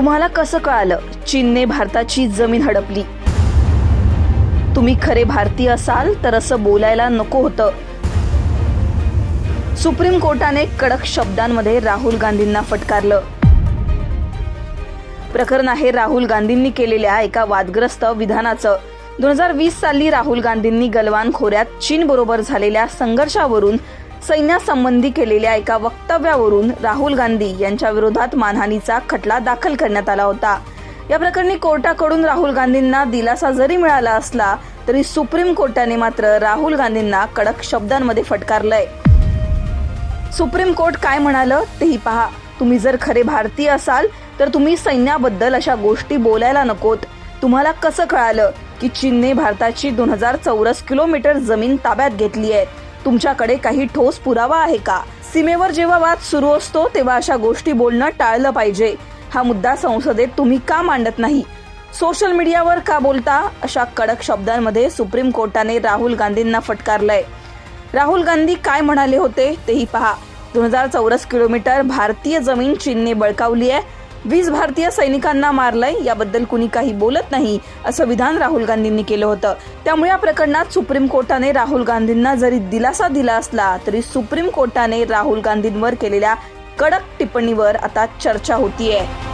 तुम्हाला कसं कळालं? चीनने भारताची जमीन हडपली. तुम्ही खरे भारतीय असाल तर असं बोलायला नको होतं. सुप्रीम कोर्टाने कडक शब्दांमध्ये राहुल गांधींना फटकारलं. प्रकरण आहे राहुल गांधींनी केलेल्या एका वादग्रस्त विधानाचं. दोन हजार वीस साली राहुल गांधींनी गलवान खोऱ्यात चीन बरोबर झालेल्या संघर्षावरून सैन्यासंबंधी केलेल्या एका वक्तव्यावरून राहुल गांधी यांच्या विरोधात मानहानीचा खटला दाखल करण्यात आला होता. या प्रकरणी कोर्टाकडून राहुल गांधींना दिलासा जरी मिळाला असला तरी सुप्रीम कोर्टाने मात्र राहुल गांधींना कडक शब्दांमध्ये फटकारलंय. सुप्रीम कोर्ट काय म्हणालं तेही पहा. तुम्ही जर खरे भारतीय असाल तर तुम्ही सैन्याबद्दल अशा गोष्टी बोलायला नकोत. तुम्हाला कसं कळालं की चीनने भारताची दोन हजार चौरस किलोमीटर जमीन ताब्यात घेतली आहे? तुमच्याकडे काही ठोस पुरावा आहे का? सीमेवर जेव्हा वाद सुरू असतो तेव्हा अशा गोष्टी बोलणं टाळलं पाहिजे. हा मुद्दा संसदेत तुम्ही का मांडत नाही? सोशल मीडियावर का बोलता? अशा कडक शब्दांमध्ये सुप्रीम कोर्टाने राहुल गांधींना फटकारलंय. राहुल गांधी काय म्हणाले होते तेही पहा. दोन हजार चौरस किलोमीटर भारतीय जमीन चीनने बळकावली आहे. वीस भारतीय सैनिकांना मारलंय याबद्दल कुणी काही बोलत नाही असं विधान राहुल गांधींनी केलं होतं. त्यामुळे या प्रकरणात सुप्रीम कोर्टाने राहुल गांधींना जरी दिलासा दिला असला तरी सुप्रीम कोर्टाने राहुल गांधींवर केलेल्या कडक टिप्पणीवर आता चर्चा होतीये.